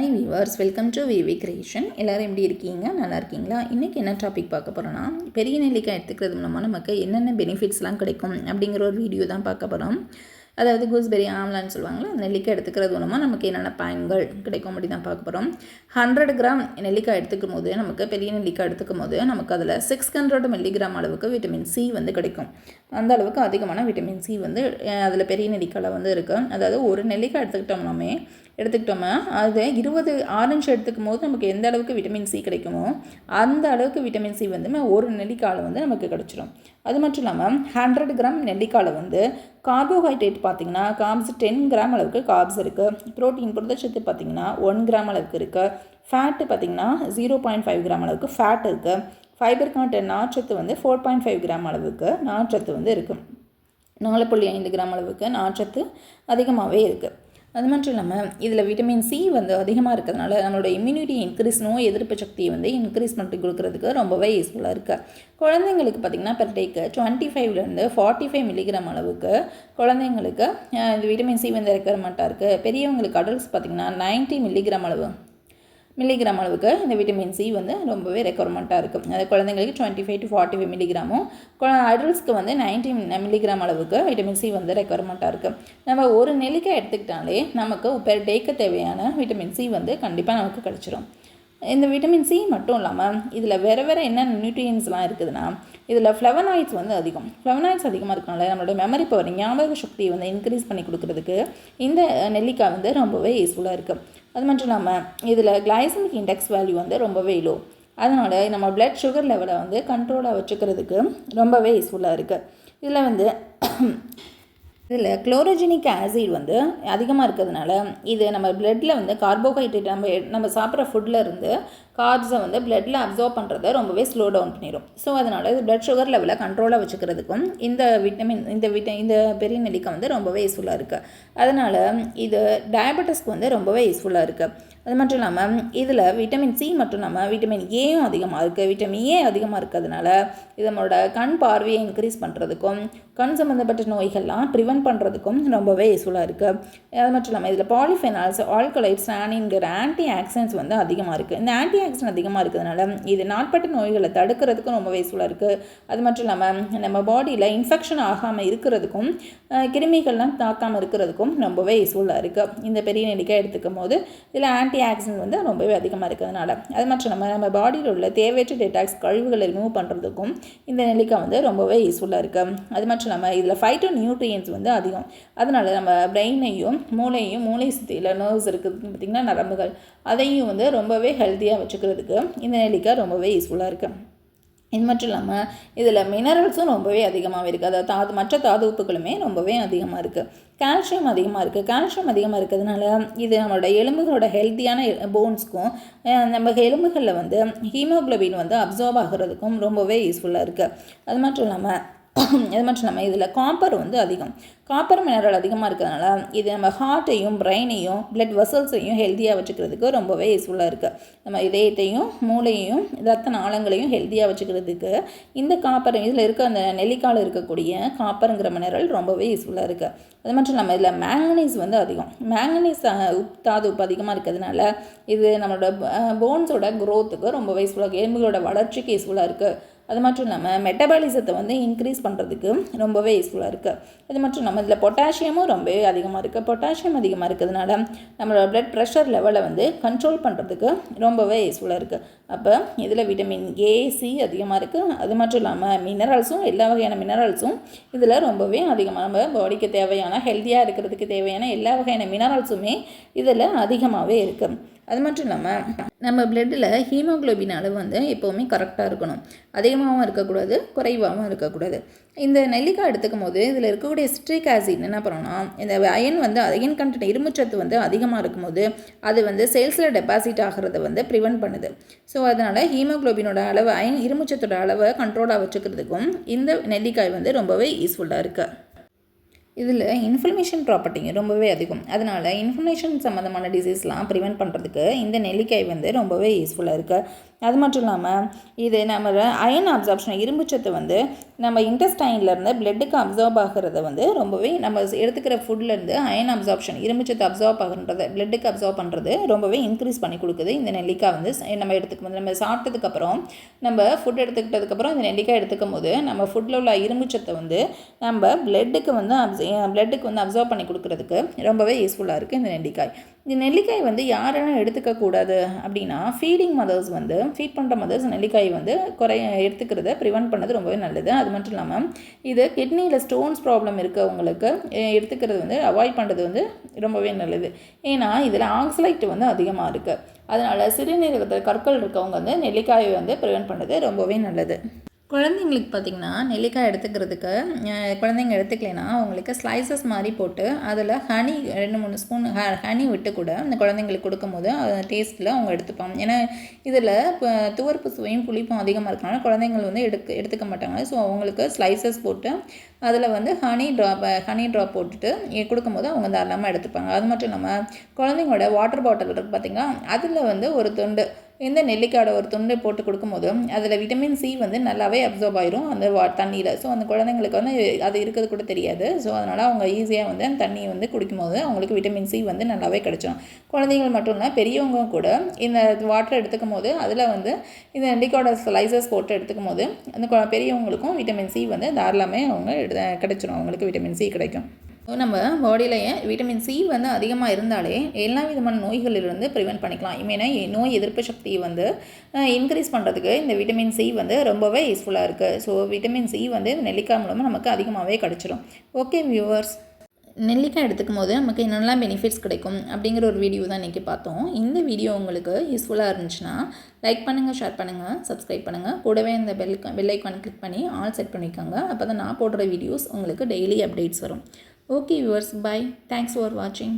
Hi viewers welcome to V V creation எல்லோரும் எப்படி இருக்கீங்க? நல்லா இருக்கீங்களா? இன்றைக்கி என்ன டாபிக் பார்க்க போகிறோன்னா பெரிய நெல்லிக்காய் எடுத்துக்கிறது மூலமாக நமக்கு என்னென்ன பெனிஃபிட்ஸ்லாம் கிடைக்கும் அப்படிங்கிற ஒரு வீடியோ தான் பார்க்க போகிறோம் அதாவது கூஸ்பெரி ஆம்லான்னு சொல்லுவாங்களா நெல்லிக்காய் எடுத்துக்கிறது மூலமாக நமக்கு என்னென்ன பயன்கள் கிடைக்கும் அப்படி தான் பார்க்க போகிறோம் ஹண்ட்ரட் கிராம் நெல்லிக்காய் எடுத்துக்கும் போது நமக்கு பெரிய நெல்லிக்காய் எடுத்துக்கும் போது நமக்கு அதில் சிக்ஸ் ஹண்ட்ரட் மில்லிகிராம் அளவுக்கு விட்டமின் சி வந்து கிடைக்கும். அந்த அளவுக்கு அதிகமான விட்டமின் சி வந்து அதில் பெரிய நெல்லிக்காயில் வந்து இருக்குது அதாவது ஒரு நெல்லிக்காய் எடுத்துக்கிட்டோம்னாமே எடுத்துக்கிட்டோம்னா அது இருபது ஆரஞ்சு எடுத்துக்கும் போது நமக்கு எந்த அளவுக்கு விட்டமின் சி கிடைக்குமோ அந்த அளவுக்கு விட்டமின் சி வந்து ஒரு நெல்லிக்காயில் வந்து நமக்கு கிடச்சிரும். அது மட்டும் இல்லாமல் ஹண்ட்ரட் கிராம் நெல்லிக்காயில் வந்து கார்போஹைட்ரேட் பார்த்திங்கன்னா கார்ப்ஸ் டென் கிராம் அளவுக்கு கார்ப்ஸ் இருக்குது ப்ரோட்டீன் புரதச்சத்து பார்த்திங்கன்னா ஒன் கிராம் அளவுக்கு இருக்குது ஃபேட்டு பார்த்திங்கன்னா ஜீரோ பாயிண்ட் ஃபைவ் கிராம் அளவுக்கு ஃபேட் இருக்குது ஃபைபர் கான்டென்ட் நார்ச்சத்து வந்து ஃபோர் பாயிண்ட் ஃபைவ் கிராம் அளவுக்கு நார்ச்சத்து வந்து இருக்குது நாலு புள்ளி ஐந்து கிராம் அளவுக்கு நார்ச்சத்து அதிகமாகவே இருக்குது அது மட்டும் இல்லாமல் இதில் விட்டமின் சி வந்து அதிகமாக இருக்கிறதுனால நம்மளோட இம்யூனிட்டி இன்க்ரீஸ் நோய் எதிர்ப்பு சக்தியை வந்து இன்க்ரீஸ் பண்ணி கொடுக்குறதுக்கு ரொம்பவே யூஸ்ஃபுல்லாக இருக்குது குழந்தைங்களுக்கு பார்த்திங்கன்னா பெர் டேக்கு டுவெண்ட்டி ஃபைவ்லேருந்து ஃபார்ட்டி ஃபைவ் மில்லிகிராம் அளவுக்கு குழந்தைங்களுக்கு இந்த விட்டமின் சி வந்து ரெக்குவயர்மெண்ட்டாக இருக்குது பெரியவங்களுக்கு அடல்ட்ஸ் பார்த்திங்கன்னா நைன்ட்டி மில்லிகிராம் அளவு மில்லிகிராம் அளவுக்கு இந்த விட்டமின் சி வந்து ரொம்பவே ரெக்குவயர்மெண்ட்டாக இருக்குது அதாவது குழந்தைங்களுக்கு twenty five to forty five மில்லிகிராமும் அடல்ட்ஸ்க்கு வந்து நைன்டி மில்லிகிராம் அளவுக்கு விட்டமின் சி வந்து ரெக்குவயர்மெண்ட்டாக இருக்குது நம்ம ஒரு நெல்லிக்காய் எடுத்துக்கிட்டாலே நமக்கு பெர் டேக்கு தேவையான விட்டமின் சி வந்து கண்டிப்பாக நமக்கு கிடச்சிரும். இந்த விட்டமின் சி மட்டும் இல்லாமல் இதில் வேறு வேறு என்னென்ன நியூட்ரியன்ஸ்லாம் இருக்குதுன்னா இதில் ஃப்ளவனாய்ட்ஸ் வந்து அதிகம். ஃப்ளவனாய்ட்ஸ் அதிகமாக இருக்கனால நம்மளோட மெமரி பவர் ஞாபக சக்தியை வந்து இன்க்ரீஸ் பண்ணி கொடுக்குறதுக்கு இந்த நெல்லிக்காய் வந்து ரொம்பவே யூஸ்ஃபுல்லாக இருக்குது அது மட்டும் இல்லாமல் இதில் கிளைசமிக் இண்டெக்ஸ் வேல்யூ வந்து ரொம்பவே லோ அதனால் நம்ம பிளட் சுகர் லெவலை வந்து கண்ட்ரோலாக வச்சுக்கிறதுக்கு ரொம்பவே யூஸ்ஃபுல்லாக இருக்குது இதில் வந்து இதில் குளோரோஜெனிக் ஆசிட் வந்து அதிகமாக இருக்கிறதுனால இது நம்ம பிளட்டில் வந்து கார்போஹைட்ரேட் நம்ம நம்ம சாப்பிட்ற ஃபுட்டில் இருந்து கார்ப்ஸை வந்து பிளட்டில் அப்சர்வ் பண்ணுறத ரொம்பவே ஸ்லோ டவுன் பண்ணிடும் ஸோ அதனால் இது பிளட் சுகர் லெவலை கண்ட்ரோலாக வச்சுக்கிறதுக்கும் இந்த விட்டமின் இந்த விட்ட இந்த பெரிய நெல்லிக்காய் வந்து ரொம்பவே யூஸ்ஃபுல்லாக இருக்குது அதனால் இது டயபெட்டிஸ்க்கு வந்து ரொம்பவே யூஸ்ஃபுல்லாக இருக்குது அது மட்டும் இல்லாமல் இதில் விட்டமின் சி மட்டும் இல்லாமல் விட்டமின் ஏயும் அதிகமாக இருக்குது விட்டமின் ஏ அதிகமாக இருக்கிறதுனால இது நம்மளோட கண் பார்வையை இன்க்ரீஸ் பண்ணுறதுக்கும் கண் சம்மந்தப்பட்ட நோய்கள்லாம் ப்ரிவென்ட் பண்ணுறதுக்கும் ரொம்பவே யூஸ்ஃபுல்லாக இருக்குது அது மட்டும் இல்லாமல் இதில் பாலிஃபெனால்ஸ் ஆல்கலைட்ஸ் ஆனிங்கிற ஆன்டி ஆக்சிடென்ட்ஸ் வந்து அதிகமாக இருக்குது இந்த ஆன்டி ஆக்சிடென்ட் அதிகமாக இருக்கிறதுனால இது நாட்பட்ட நோய்களை தடுக்கிறதுக்கும் ரொம்பவே யூஸ்ஃபுல்லாக இருக்குது அது மட்டும் இல்லாமல் நம்ம பாடியில் இன்ஃபெக்ஷன் ஆகாமல் இருக்கிறதுக்கும் கிருமிகள்லாம் தாக்காமல் இருக்கிறதுக்கும் ரொம்பவே யூஸ்ஃபுல்லாக இருக்குது இந்த பெரிய நெல்லிக்காய் எடுத்துக்கும் போது இதில் ஆன்டி ஆக்சிடென்ட் வந்து ரொம்பவே அதிகமாக இருக்கிறதுனால. அது மட்டும் இல்லாமல் நம்ம பாடியில் உள்ள தேவையற்ற டெட்டாக்ஸ் கழிவுகளை ரிமூவ் பண்ணுறதுக்கும் இந்த நெல்லிக்காய் வந்து ரொம்பவே யூஸ்ஃபுல்லாக இருக்குது அது மட்டும் இல்லாமல் இதில் ஃபைட்டோ நியூட்ரியன்ஸ் வந்து அதிகம். அதனால் நம்ம பிரெயினையும் மூளையையும் மூளை சுற்றியில் நர்வ்ஸ் இருக்குது பார்த்திங்கன்னா நரம்புகள் அதையும் வந்து ரொம்பவே ஹெல்த்தியாக வச்சுக்கிறதுக்கு இந்த நெல்லிக்காய் ரொம்பவே யூஸ்ஃபுல்லாக இருக்குது இது மட்டும் இல்லாமல் இதில் மினரல்ஸும் ரொம்பவே அதிகமாக இருக்குது அதாவது தாது மற்ற தாது உப்புகளுமே ரொம்பவே அதிகமாக இருக்குது கால்சியம் அதிகமாக இருக்குது கால்சியம் அதிகமாக இருக்கிறதுனால இது நம்மளோட எலும்புகளோட ஹெல்த்தியான போன்ஸ்க்கும் நம்ம எலும்புகளில் வந்து ஹீமோக்ளோபின் வந்து அப்சர்வ் ஆகிறதுக்கும் ரொம்பவே யூஸ்ஃபுல்லாக இருக்குது அது மட்டும் இல்லாமல் அது மட்டும் இல்லாமல் இதில் காப்பர் வந்து அதிகம். காப்பர் மினரல் அதிகமாக இருக்கிறதுனால இது நம்ம ஹார்ட்டையும் பிரெயினையும் பிளட் வெசல்ஸையும் ஹெல்த்தியாக வச்சுக்கிறதுக்கு ரொம்பவே யூஸ்ஃபுல்லாக இருக்குது நம்ம இதயத்தையும் மூளையையும் ரத்த நாளங்களையும் ஹெல்த்தியாக வச்சுக்கிறதுக்கு இந்த காப்பர் இதில் இருக்க அந்த நெல்லிக்காயில் இருக்கக்கூடிய காப்பருங்கிற மினரல் ரொம்பவே யூஸ்ஃபுல்லாக இருக்குது அது மட்டும் இல்லாமல் இதில் மேங்கனீஸ் வந்து அதிகம். மேங்கனீஸ் உப் தாது உப்பு அதிகமாக இருக்கிறதுனால இது நம்மளோட போன்ஸோட க்ரோத்துக்கு ரொம்பவே யூஸ்ஃபுல்லாக இருக்குது எலும்புகளோட வளர்ச்சிக்கு யூஸ்ஃபுல்லாக இருக்குது அது மட்டும் இல்லாமல் மெட்டபாலிசத்தை வந்து இன்க்ரீஸ் பண்ணுறதுக்கு ரொம்பவே யூஸ்ஃபுல்லாக இருக்குது அது மட்டும் இல்லாமல் இதில் பொட்டாசியமும் ரொம்பவே அதிகமாக இருக்குது பொட்டாசியம் அதிகமாக இருக்கிறதுனால நம்மளோட ப்ளட் ப்ரெஷர் லெவலை வந்து கண்ட்ரோல் பண்ணுறதுக்கு ரொம்பவே யூஸ்ஃபுல்லாக இருக்குது அப்போ இதில் விட்டமின் ஏ சி அதிகமாக இருக்குது அது மட்டும் இல்லாமல் மினரல்ஸும் எல்லா வகையான மினரல்ஸும் இதில் ரொம்பவே அதிகமாக நம்ம பாடிக்கு தேவையான ஹெல்த்தியாக இருக்கிறதுக்கு தேவையான எல்லா வகையான மினரல்ஸுமே இதில் அதிகமாகவே இருக்குது அது மட்டும் இல்லாமல் நம்ம பிளட்டில் ஹீமோக்ளோபின் அளவு வந்து எப்போவுமே கரெக்டாக இருக்கணும். அதிகமாகவும் இருக்கக்கூடாது குறைவாகவும் இருக்கக்கூடாது. இந்த நெல்லிக்காய் எடுத்துக்கும் போது இதில் இருக்கக்கூடிய சிட்ரிக் ஆசிட் என்ன பண்ணோம்னா இந்த அயன் வந்து அயன் கண்டென்ட் இரும்புச்சத்து வந்து அதிகமாக இருக்கும்போது அது வந்து சேல்ஸில் டெபாசிட் ஆகிறத வந்து ப்ரிவெண்ட் பண்ணுது. ஸோ அதனால் ஹீமோக்ளோபினோட அளவு அயன் இரும்புச்சத்தோட அளவை கண்ட்ரோலாக வச்சுக்கிறதுக்கும் இந்த நெல்லிக்காய் வந்து ரொம்பவே யூஸ்ஃபுல்லாக இருக்குது இதில் இன்ஃப்ளமேஷன் ப்ராப்பர்ட்டிங்க ரொம்பவே அதிகம். அதனால் இன்ஃப்ளமேஷன் சம்மந்தமான டிசீஸ்லாம் ப்ரிவெண்ட் பண்ணுறதுக்கு இந்த நெல்லிக்காய் வந்து ரொம்பவே யூஸ்ஃபுல்லாக இருக்குது அது மட்டும் இல்லாமல் இது நம்ம அயன் அப்சார்ப்ஷன் இரும்புச்சத்து வந்து நம்ம இன்டெஸ்டைன்லேருந்து பிளட்டுக்கு அப்சார்ப் ஆகிறத வந்து ரொம்பவே நம்ம எடுத்துக்கிற ஃபுட்லேருந்து அயன் அப்சார்ப்ஷன் இரும்புச்சத்து அப்சார்ப் ஆகுன்றத பிளட்டுக்கு அப்சார்ப் பண்ணுறது ரொம்பவே இன்க்ரீஸ் பண்ணி கொடுக்குது. இந்த நெல்லிக்காய் வந்து நம்ம எடுத்துக்கும் நம்ம சாப்பிட்டதுக்கப்புறம் நம்ம ஃபுட் எடுத்துக்கிட்டதுக்கப்புறம் இந்த நெல்லிக்காய் எடுத்துக்கும் போது நம்ம ஃபுட்டில் உள்ள இரும்புச்சத்தை வந்து நம்ம பிளட்டுக்கு வந்து அப்ஸ் பிளட்டுக்கு வந்து அப்சர்வ் பண்ணி கொடுக்குறதுக்கு ரொம்பவே யூஸ்ஃபுல்லாக இருக்குது இந்த நெல்லிக்காய். இந்த நெல்லிக்காய் வந்து யாரெல்லாம் எடுத்துக்கக்கூடாது அப்படின்னா ஃபீடிங் மதர்ஸ் வந்து ஃபீட் பண்ணுற மதர்ஸ் நெல்லிக்காய் வந்து குறைய எடுத்துக்கிறத ப்ரிவெண்ட் பண்ணது ரொம்பவே நல்லது. அது மட்டும் இல்லாமல் இது கிட்னியில் ஸ்டோன்ஸ் ப்ராப்ளம் இருக்கவங்களுக்கு எடுத்துக்கிறது வந்து அவாய்ட் பண்ணுறது வந்து ரொம்பவே நல்லது. ஏன்னா இதில் ஆக்சலைட் வந்து அதிகமாக இருக்குது அதனால் சிறுநீரகத்தில் கற்கள் இருக்கவங்க வந்து நெல்லிக்காயை வந்து ப்ரிவெண்ட் பண்ணுறது ரொம்பவே நல்லது. குழந்தைங்களுக்கு பார்த்திங்கன்னா நெல்லிக்காய் எடுத்துக்கிறதுக்கு குழந்தைங்க எடுத்துக்கலைன்னா அவங்களுக்கு ஸ்லைசஸ் மாதிரி போட்டு அதில் ஹனி ரெண்டு மூணு ஸ்பூன் ஹ ஹனி விட்டு கூட அந்த குழந்தைங்களுக்கு கொடுக்கும்போது அது டேஸ்ட்டில் அவங்க எடுத்துப்பாங்க. ஏன்னா இதில் இப்போ துவர்ப்பு சுவையும் புளிப்பும் அதிகமாக இருக்கனால குழந்தைங்கள் வந்து எடுக்க எடுத்துக்க மாட்டாங்க. ஸோ அவங்களுக்கு ஸ்லைசஸ் போட்டு அதில் வந்து ஹனி ட்ராப் ஹனி ட்ராப் போட்டுட்டு கொடுக்கும்போது அவங்க தாராளமாக எடுத்துப்பாங்க. அது மட்டும் இல்லாமல் குழந்தைங்களோட வாட்டர் பாட்டில் இருக்குது பார்த்திங்கன்னா அதில் வந்து ஒரு துண்டு இந்த நெல்லிக்காயோட ஒரு துண்டை போட்டு கொடுக்கும்போது அதில் விட்டமின் சி வந்து நல்லாவே அப்சர்வ் ஆயிரும். அந்த வா தண்ணியில். ஸோ அந்த குழந்தைங்களுக்கு வந்து அது இருக்கிறது கூட தெரியாது. ஸோ அதனால் அவங்க ஈஸியாக வந்து அந்த தண்ணியை வந்து குடிக்கும்போது அவங்களுக்கு விட்டமின் சி வந்து நல்லாவே கிடைச்சிடும் குழந்தைங்கள் மட்டும் இல்லை பெரியவங்க கூட இந்த வாட்டர் எடுத்துக்கும் போது அதில் வந்து இந்த நெல்லிக்காயோட ஸ்லைசஸ் போட்டு எடுத்துக்கும் போது அந்த பெரியவங்களுக்கும் விட்டமின் சி வந்து தாராளமே அவங்க கிடைச்சிடும் அவங்களுக்கு விட்டமின் சி கிடைக்கும். நம்ம பாடியிலேயே விட்டமின் சி வந்து அதிகமாக இருந்தாலே எல்லா விதமான நோய்களிலிருந்து ப்ரிவெண்ட் பண்ணிக்கலாம். இமேனா நோய் எதிர்ப்பு சக்தியை வந்து இன்க்ரீஸ் பண்ணுறதுக்கு இந்த விட்டமின் சி வந்து ரொம்பவே யூஸ்ஃபுல்லாக இருக்குது ஸோ விட்டமின் சி வந்து நெல்லிக்காய் மூலமாக நமக்கு அதிகமாகவே கிடச்சிரும். ஓகே வியூவர்ஸ் நெல்லிக்காய் எடுத்துக்கும் போது நமக்கு என்னெல்லாம் பெனிஃபிட்ஸ் கிடைக்கும் அப்படிங்கிற ஒரு வீடியோ தான் இன்றைக்கி பார்த்தோம். இந்த வீடியோ உங்களுக்கு யூஸ்ஃபுல்லாக இருந்துச்சுன்னா லைக் பண்ணுங்கள் ஷேர் பண்ணுங்கள் சப்ஸ்கிரைப் பண்ணுங்கள் கூடவே இந்த பெல் பெல் ஐக்கான் கிளிக் பண்ணி ஆல் செட் பண்ணிக்கோங்க. அப்போ தான் நான் போடுற வீடியோஸ் உங்களுக்கு டெய்லி அப்டேட்ஸ் வரும். Okay viewers bye thanks for வாட்சிங்